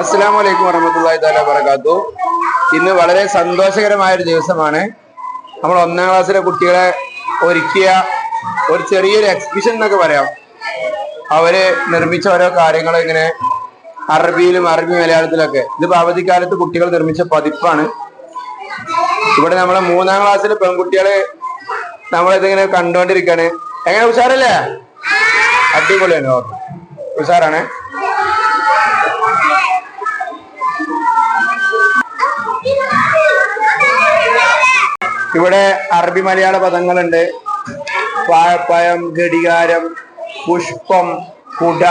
അസ്സാം വലൈക്കും വറഹമത്തല്ലാഹി താല വബറകാത്തു ഇന്ന് വളരെ സന്തോഷകരമായ ഒരു ദിവസമാണ്. നമ്മൾ ഒന്നാം ക്ലാസ്സിലെ കുട്ടികളെ ഒരുക്കിയ ഒരു ചെറിയൊരു എക്സിബിഷൻ എന്നൊക്കെ പറയാം. അവർ നിർമ്മിച്ച ഓരോ കാര്യങ്ങൾ ഇങ്ങനെ അറബിയിലും അറബി മലയാളത്തിലൊക്കെ. ഇതിപ്പോ അവധിക്കാലത്ത് കുട്ടികൾ നിർമ്മിച്ച പതിപ്പാണ്. ഇവിടെ നമ്മളെ മൂന്നാം ക്ലാസ്സിലെ പെൺകുട്ടികൾ നമ്മളിതിങ്ങനെ കണ്ടോണ്ടിരിക്കാണ്. എങ്ങനെ ഉഷാറല്ലേ? അടിപൊളിയാണ്. ഉഷാറാണ്. ഇവിടെ അറബി മലയാള പദങ്ങളുണ്ട്. വാഴപ്പഴം ഘടികാരം പുഷ്പം കുട.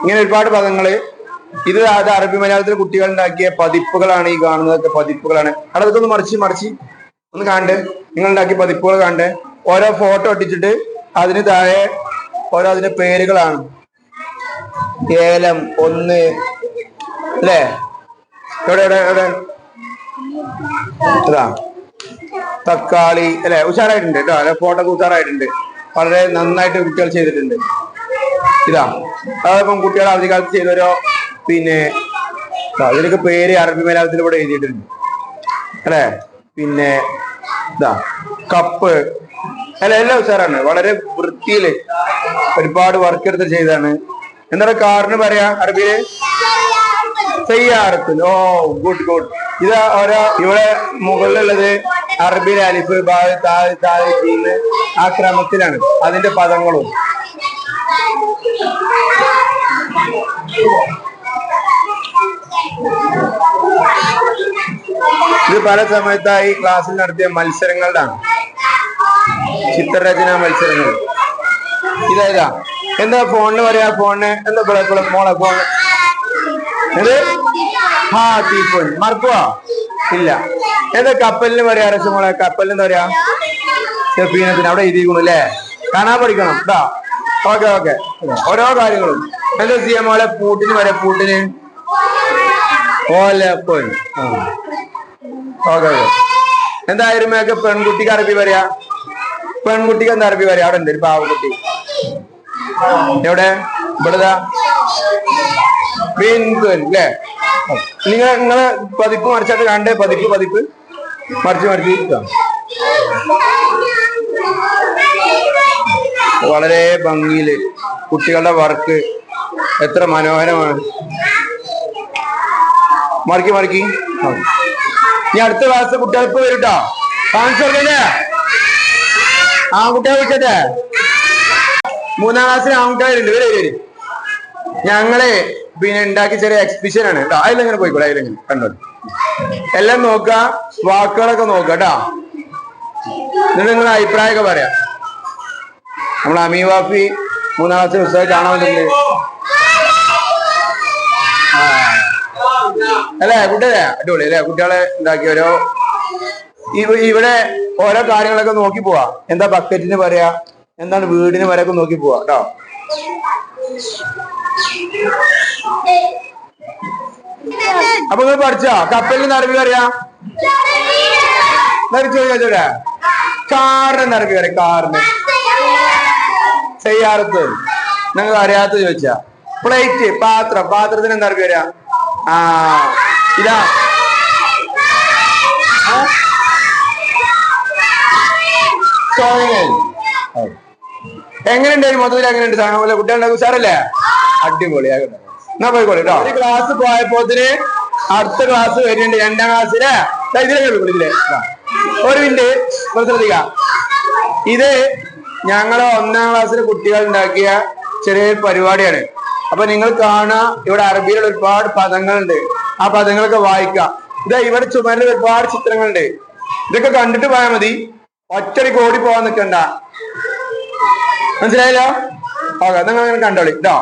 ഇങ്ങനെ ഒരുപാട് പദങ്ങൾ. ഇത് അത് അറബി മലയാളത്തിൽ കുട്ടികൾ ഉണ്ടാക്കിയ പതിപ്പുകളാണ് ഈ കാണുന്നതൊക്കെ പതിപ്പുകളാണ്. അവിടെ അതൊക്കെ ഒന്ന് മറിച്ച് മറിച്ച്. ഒന്ന് കാണ്ട്. നിങ്ങൾ ഉണ്ടാക്കിയ പതിപ്പുകൾ കാണ്ട്. ഓരോ ഫോട്ടോ ഒട്ടിച്ചിട്ട് അതിന് താഴെ ഓരോ അതിന്റെ പേരുകളാണ്. ഏലം ഒന്ന്. അല്ലേ? എവിടെ എവിടെ എവിടെ? അതാ തക്കാളി അല്ലെ? ഉഷാറായിട്ടുണ്ട് കേട്ടോ അല്ലെ ഫോട്ടോ ഉഷാറായിട്ടുണ്ട്. വളരെ നന്നായിട്ട് കുട്ടികൾ ചെയ്തിട്ടുണ്ട്. ഇതാ. അതിപ്പം കുട്ടികൾ അവധിക്കാലത്ത് ചെയ്തൊരു പിന്നെ ദാ ഇതിനൊക്കെ പേര് അറബി മലയാളത്തിൽ ഇവിടെ എഴുതിയിട്ടുണ്ട്. അല്ലെ? പിന്നെ ഇതാ കപ്പ്. അല്ല എല്ലാം ഉഷാറാണ്. വളരെ വൃത്തിയിൽ ഒരുപാട് വർക്ക് എടുത്ത് ചെയ്താണ് എന്താണ് കാറിന് പറയാ അറബിയിൽ? തയ്യാറത്തിൽ ഓ ഗുഡ് ഗുഡ് ഇത് ഓരോ ഇവിടെ മുകളിലുള്ളത് അറബി അലിഫ് ജീന്ന് ആ ക്രമത്തിലാണ് അതിന്റെ പദങ്ങളും. ഇത് പല സമയത്തായി ക്ലാസ്സിൽ നടത്തിയ മത്സരങ്ങളിലാണ്. ചിത്രരചന മത്സരങ്ങൾ. ഇതേതാ എന്താ ഫോണിന് പറയാ? ഫോണിന് എന്താ മോളെ ഫോൺ? ഹാ തീഫോൺ മറക്കുവാ? ഇല്ല. ഏതാ കപ്പലിന് പറയാ രസമോളെ കപ്പലിന് പറയാ? ചെപ്പീനത്തിന് അവിടെ എഴുതിയിരിക്കണു അല്ലേ? കാണാൻ പഠിക്കണം ഇതാ ഓക്കെ ഓക്കെ. ഓരോ കാര്യങ്ങളും. എന്താ ചെയ്യാ മോളെ? പൂട്ടിന് വരെ പൂട്ടിന്? ഓലപ്പോൻ ഓക്കെ ഓക്കെ. എന്തായാലും മേക്ക് പെൺകുട്ടിക്ക് അറബി പറയാ. പെൺകുട്ടിക്ക് എന്താ അറബി പറയാ? അവിടെ ഉണ്ട് ഒരു പാവക്കുട്ടി. എവിടെ? ഇവിടെതാ. ബിന്ദുൻ അല്ലേ നിങ്ങൾ നിങ്ങളെ പതിപ്പ് മറിച്ചായിട്ട് കണ്ടേ? പതിപ്പ് പതിപ്പ്. മറിച്ച് മറിച്ച് വളരെ ഭംഗിയിൽ കുട്ടികളുടെ വർക്ക് എത്ര മനോഹരമാണ്. മറിക്കി മറിക്കി. ഇനി അടുത്ത ക്ലാസ് കുട്ടികൾക്ക് വരൂട്ടോ. കേട്ടോ കാണിച്ചു കൊടുക്കല്ലേ ആൺകുട്ടിയെ വിളിക്കട്ടെ? മൂന്നാം ക്ലാസ്സിൽ ആൺകുട്ടികളുണ്ട് വരെ വരെ. ഞങ്ങൾ പിന്നെ ഉണ്ടാക്കിയ ചെറിയ എക്സിബിഷൻ ആണ്. അതിലെങ്ങനെ പോയിക്കോളെ അതിലെങ്ങനെ. കണ്ടോ? എല്ലാം നോക്ക വാക്കുകളൊക്കെ നോക്കുക കേട്ടോ എന്നിട്ട് നിങ്ങളുടെ അഭിപ്രായമൊക്കെ പറയാം. നമ്മൾ അമീ വാഫി മൂന്നാം ക്ലാസ്സിൽ പുസ്തകം കാണാൻ. അല്ലേ കുട്ടികളെ? അടിപൊളി അല്ലേ? കുട്ടികളെ ഉണ്ടാക്കി ഓരോ ഇവ- ഇവിടെ ഓരോ കാര്യങ്ങളൊക്കെ നോക്കി പോവാ. എന്താ ബക്കറ്റിന് പറയാ എന്താണ് വീടിന് വരെയൊക്കെ നോക്കി പോവാ കേട്ടോ അപ്പൊ നിങ്ങൾ പഠിച്ചോ? കപ്പലിന് നടവി പറയാ ചോദിച്ചോടെ കാറിന് നടവി പറയാം കാറിന്. ചെയ്യാറത്ത് നിങ്ങൾ അറിയാത്ത ചോദിച്ചാ. പ്ലേറ്റ് പാത്രം പാത്രത്തിന് എന്താ പറയാ ആ ഇതാ. എങ്ങനെയുണ്ടായിരുന്നു എങ്ങനെയുണ്ട്? മൊത്തത്തിൽ എങ്ങനെയുണ്ട്? സാധനം? പോലെ കുട്ടികളുടെ ഉഷാറല്ലേ? അടിപൊളിയാകട്ടെ എന്നാ പോയിക്കോളെ കേട്ടോ ഒരു ക്ലാസ് പോയപ്പോത്തിന് അടുത്ത ക്ലാസ് വരുന്നുണ്ട് രണ്ടാം ക്ലാസ്സിലെ ഇതിലെ വിളിക്കില്ലേ ഒരു മിനിറ്റ് ശ്രദ്ധിക്ക. ഇത് ഞങ്ങളെ ഒന്നാം ക്ലാസ്സിലെ കുട്ടികൾ ഉണ്ടാക്കിയ ചെറിയൊരു പരിപാടിയാണ്. അപ്പൊ നിങ്ങൾ കാണുക ഇവിടെ അറബിയിലുള്ള ഒരുപാട് പദങ്ങളുണ്ട്. ആ പദങ്ങളൊക്കെ വായിക്കാം ഇതാ ഇവിടെ ചുമരിൽ ഒരുപാട് ചിത്രങ്ങളുണ്ട്. ഇതൊക്കെ കണ്ടിട്ട് പോയാൽ മതി. ഒറ്റടിക്ക് ഓടി പോവാൻ നിൽക്കണ്ട മനസ്സിലായല്ലോ? ഓക്കെ നിങ്ങൾ അങ്ങനെ കണ്ടോളി. കേട്ടോ